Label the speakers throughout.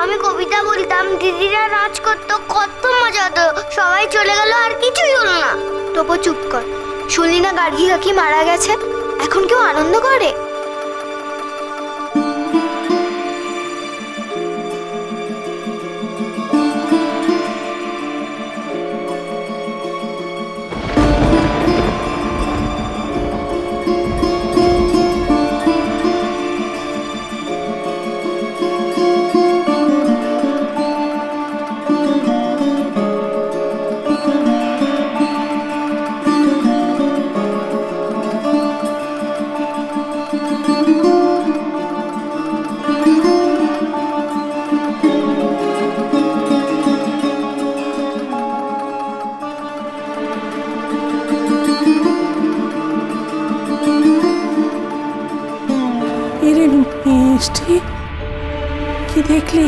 Speaker 1: আমি কবিতা বলতাম, দিদিরা নাচ করতো, কত মজা হতো। সবাই চলে গেল আর কিছুই হলো না।
Speaker 2: তবু চুপ কর। শুনলি না, গার্গি কাকি মারা গেছে। এখন কেউ আনন্দ করে?
Speaker 3: মিষ্টি কি দেখলি?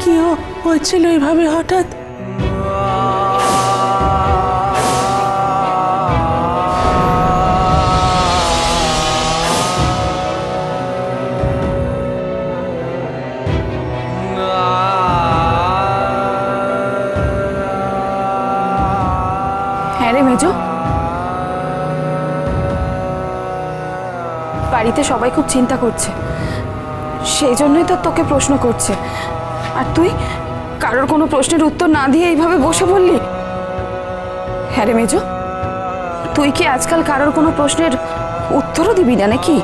Speaker 3: কি হয়েছিল এইভাবে হঠাৎ?
Speaker 4: বাড়িতে সবাই খুব চিন্তা করছে। সেই জন্যই তো তোকে প্রশ্ন করছে। আর তুই কারোর কোনো প্রশ্নের উত্তর না দিয়ে এইভাবে বসে বললি হ্যাঁ রে মেজো, তুই কি আজকাল কারোর কোনো প্রশ্নের উত্তরও দিবি না নাকি?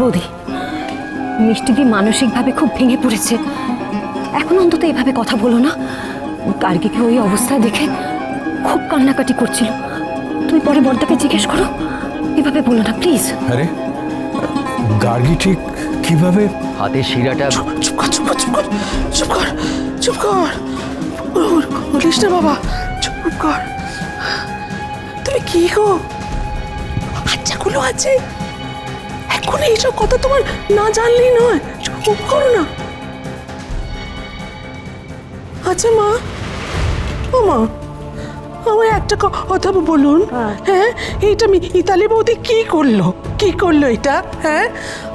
Speaker 5: বৌদি মিষ্টিদি মানসিকভাবে খুব ভেঙে পড়েছে? এখন অন্তত এভাবে কথা বলো না। গার্গীকে ওই অবস্থায় দেখে খুব কান্নাকাটি করছিল। তুমি পরে বর্দাকে জিজ্ঞেস করো। এভাবে বলো না প্লিজ
Speaker 6: আরে গার্গি ঠিক কীভাবে?
Speaker 7: হাতের শিরাটা
Speaker 3: চুপ কর চুপ কর চুপ কর চুপ কর চুপ কর। উঠিস না বাবা চুপ কর। তুমি কি গো? বাচ্চাগুলো আছে। এখন এইসব কথা তোমার না জানলেই নয়। চুপ করো না। আচ্ছা মা ও মা আমায় একটা কথা বলুন। হ্যাঁ। এইটা আমি ইতালি বৌদি কি করল? কি করল এটা? হ্যাঁ?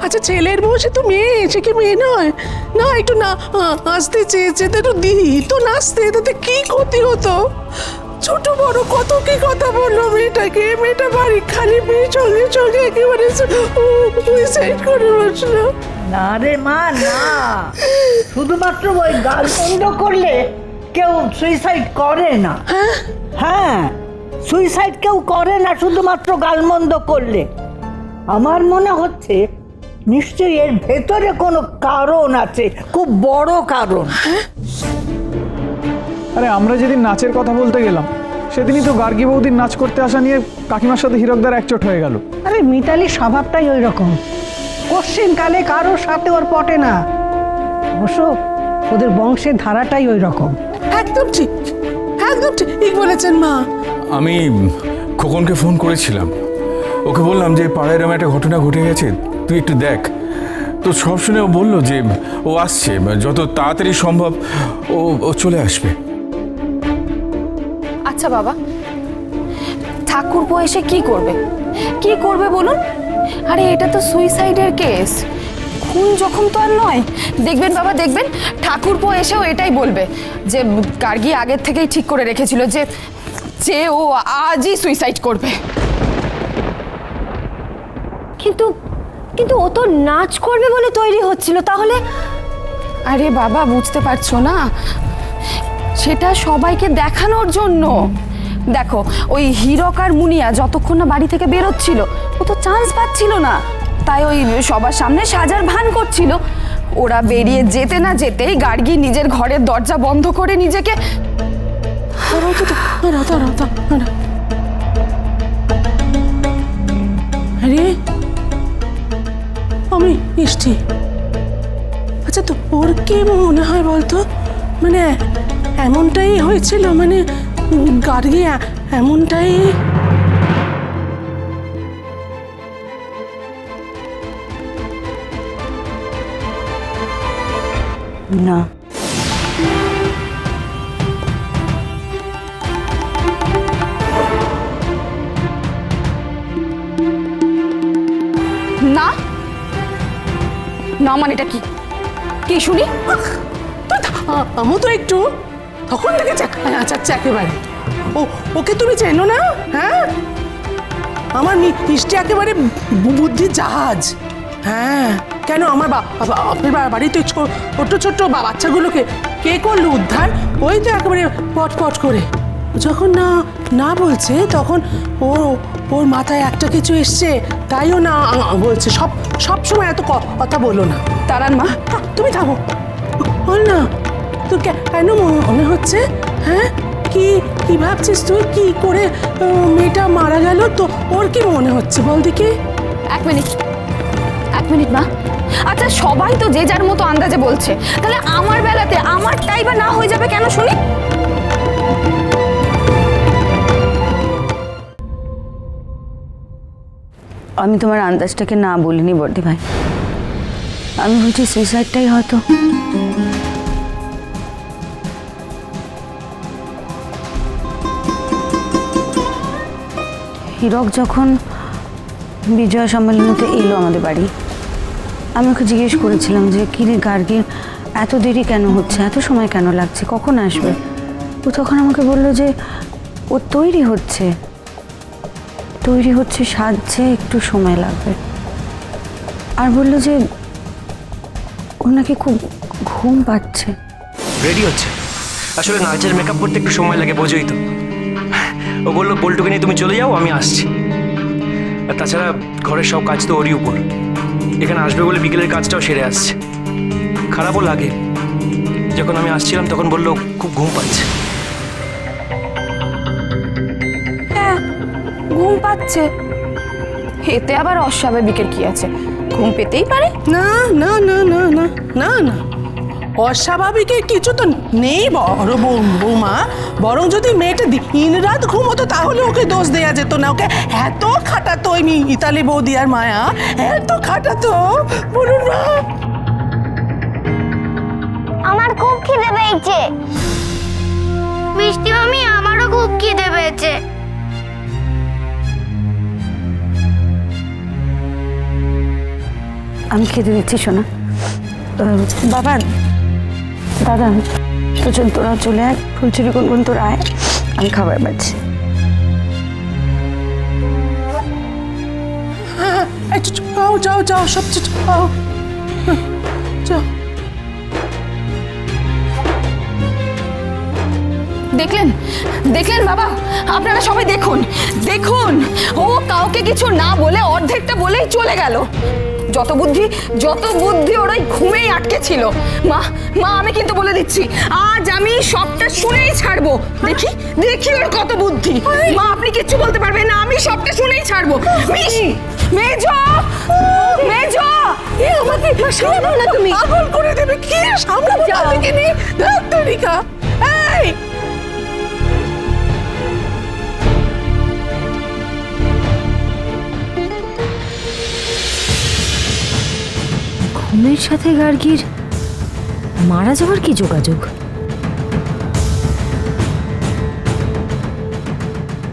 Speaker 3: আচ্ছা ছেলের বউ সে তো মেয়ে সে কি মেয়ে নয়? না একটু না আসতে চেয়েছে তো একটু দি তো নাচতে তাতে কি ক্ষতি হতো? ছোট বড় কত কি কথা বলল মেয়েটাকে? মেয়েটা বাড়ি খালি মেয়ে সঙ্গে সঙ্গে একেবারে সুইসাইড করে বসল।
Speaker 8: না রে মা না। শুধুমাত্র ওই গাল বন্ধ করলে কেউ সুইসাইড করে না। হ্যাঁ? সুইসাইড কেউ করে না শুধুমাত্র গালমন্দ করলে। আমার মনে হচ্ছে নিশ্চয়ই এর ভেতরে কোনো কারণ আছে খুব বড় কারণ।
Speaker 9: আরে আমরা যেদিন নাচের কথা বলতে গেলাম সেদিনই তো গার্গী বৌদির নাচ করতে আসা নিয়ে কাকিমার সাথে হীরকদার একচোট হয়ে গেল।
Speaker 10: আরে মিতালির স্বভাবটাই ওই রকম কোশ্চিন কালে কারোর সাথে ওর পটে না। অবশ্য ওদের বংশের ধারাটাই ওই রকম
Speaker 3: একদম ঠিক একদম ঠিক বলেছেন মা।
Speaker 6: আমি খোকনকে ফোন করেছিলাম। ওকে বললাম যে পাড়ায় এরম একটা ঘটনা ঘটে গেছে তুই একটু দেখ। তো সব শুনে ও বলল যে ও আসছে যত তাড়াতাড়ি সম্ভব ও ও চলে আসবে।
Speaker 4: আচ্ছা বাবা ঠাকুরপো এসে কি করবে? কি করবে বলুন? আরে এটা তো সুইসাইডের কেস খুন জখম তো আর নয়। দেখবেন বাবা দেখবেন ঠাকুরপো এসেও এটাই বলবে যে গার্গী আগের থেকেই ঠিক করে রেখেছিল যে যে ও আজই সুইসাইড করবে।
Speaker 5: কিন্তু কিন্তু ও তো নাচ করবে বলে তৈরি হচ্ছিল তাহলে?
Speaker 4: আরে বাবা বুঝতে পারছ না? সেটা সবাইকে দেখানোর জন্য। দেখো ওই হীরক আর মুনিয়া যতক্ষণ না বাড়ি থেকে বেরোচ্ছিল ও তো চান্স পাচ্ছিল না। তাই ওই সবার সামনে সাজার ভান করছিল। ওরা বেরিয়ে যেতে না যেতেই গার্গী নিজের ঘরের দরজা বন্ধ করে নিজেকে
Speaker 3: আরে, আমি মিষ্টি আচ্ছা তো ওর কি মনে হয় বলতো? মানে এমনটাই হয়েছিল? মানে গার্গি এমনটাই
Speaker 8: না।
Speaker 4: না? না মানে এটা কি? কি শুনি?
Speaker 3: তো থা- আমু তো একটু। তখন থেকে চাচ্ছে একেবারে। ও, ওকে তুমি চেনো না? হ্যাঁ? আমার মিষ্টি একেবারে বু- বুদ্ধির জাহাজ। হ্যাঁ। কেন আমার বা- বা- আপনার বা- বাড়িতে ছোট্ট ছোট্ট বাচ্চাগুলোকে কে করল উদ্ধার? ওই তো একেবারে পট পট করে। যখন না না বলছে, তখন ও ওর মাথায় একটা কিছু এসছে, তাইও না বলছে। সব সব সময় এত কথা বলো না।
Speaker 4: তারান মা
Speaker 3: তুমি থাকো বল না কে- কেন মনে হচ্ছে? হ্যাঁ? কি কি ভাবছিস তুই? কি করে মেয়েটা মারা গেল? তো ওর কি মনে হচ্ছে? বল দেখি।
Speaker 4: এক মিনিট। এক মিনিট মা। আচ্ছা সবাই তো যে যার মতো আন্দাজে বলছে। তাহলে আমার বেলাতে আমারটাই বা না হয়ে যাবে কেন শুনি?
Speaker 5: আমি তোমার আন্দাজটাকে না বলিনি বর্দি ভাই। আমি বলছি সুইসাইডটাই হয়তো। হীরক যখন বিজয় সম্মেলনীতে এলো আমাদের বাড়ি আমি ওকে জিজ্ঞেস করেছিলাম যে, কিরে গার্গীর এত দেরি কেন হচ্ছে? এত সময় কেন লাগছে? কখন আসবে? ও তখন আমাকে বলল যে, ও তৈরি হচ্ছে। তৈরি হচ্ছে সাজছে, একটু সময় লাগবে। আর বলল যে ওর নাকি খুব ঘুম পাচ্ছে।
Speaker 7: রেডি হচ্ছে। আসলে নাচের মেকআপ করতে একটু সময় লাগে, বোঝোই তো। ও বলল বল্টুকে নিয়ে তুমি চলে যাও, আমি আসছি। আর তাছাড়া ঘরের সব কাজ তো ওরই উপর। এখানে আসবে বলে বিকেলের কাজটাও সেরে আসছে। খারাপও লাগে। যখন আমি আসছিলাম তখন বলল খুব ঘুম পাচ্ছে।
Speaker 4: হ্যাঁ ঘুম পাচ্ছে। এতে আবার অস্বাভাবিকের কি আছে? ঘুম পেতেই পারে?
Speaker 3: না না না না না না না। অস্বাভাবিকের কিছু তো নেই বড় বৌমা বরং যদি মেয়েটা দিন রাত ঘুমোতো তাহলে ওকে দোষ দেয়া যেত না। ওকে এত খাটাতো ওই ইতালি বৌদি আর মায়া। এত খাটাতো। বলুন না
Speaker 1: আমার খুব খিদে পেয়েছে। মিষ্টি মামি আমারও খুব খিদে পেয়েছে।
Speaker 5: আমি খেতে দিচ্ছি শোনা। আহ, বাবা দাদা। চল তোরা চলে আয় ফুলচুরি কোন কোন তোরা আয় আমি খাবার পাচ্ছি।
Speaker 3: হ্যাঁ, যাও যাও যাও সব যাও যাও।
Speaker 4: দেখলেন? দেখলেন বাবা? আপনারা সবাই দেখুন। দেখুন। ও কাউকে কিছু না বলে অর্ধেকটা বলেই চলে গেল। যত বুদ্ধি যত বুদ্ধি ওর ওই ঘুমেই আটকে ছিল মা মা আমি কিন্তু বলে দিচ্ছি আজ আমি সবটা শুনেই ছাড়বো দেখি দেখি ওর কত বুদ্ধি মা আপনি কিচ্ছু বলতে পারবেন না আমি সবটা শুনেই ছাড়বো মিস মেজো মেজো
Speaker 3: এ আমাকে সামলাও না তুমি পাগল করে দেবে কি সামলাবো তাদেরকে নিয়ে ডাক্তারিকা এই
Speaker 5: সাথে গার্গীর মারা যাওয়ার কি যোগাযোগ?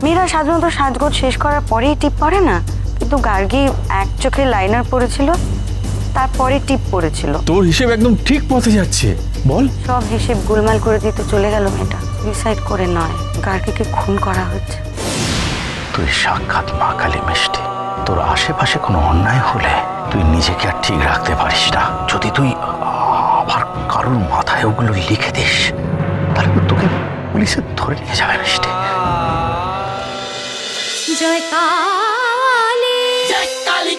Speaker 5: মেয়েরা সাধারণত সাজগোজ শেষ করার পরেই টিপ পরে না? কিন্তু গার্গী এক চোখে লাইনার পড়েছিল তারপরে টিপ পড়েছিল।
Speaker 6: তোর হিসেব একদম ঠিক পথে যাচ্ছে। বল।
Speaker 5: সব হিসেব গোলমাল করে দিতে চলে গেল মেয়েটা। সুইসাইড করে নয় গার্গীকে খুন করা হচ্ছে
Speaker 11: তুই সাক্ষাৎ মা কালী মিষ্টি। তোর আশেপাশে কোনো অন্যায় হলে তুই নিজেকে আর ঠিক রাখতে পারিস না। যদি তুই আবার কারোর মাথায় ওগুলো লিখে দিস তাহলে তো তোকে পুলিশে ধরে নিয়ে যাবে মিষ্টি।
Speaker 5: জয় কালী জয় কালী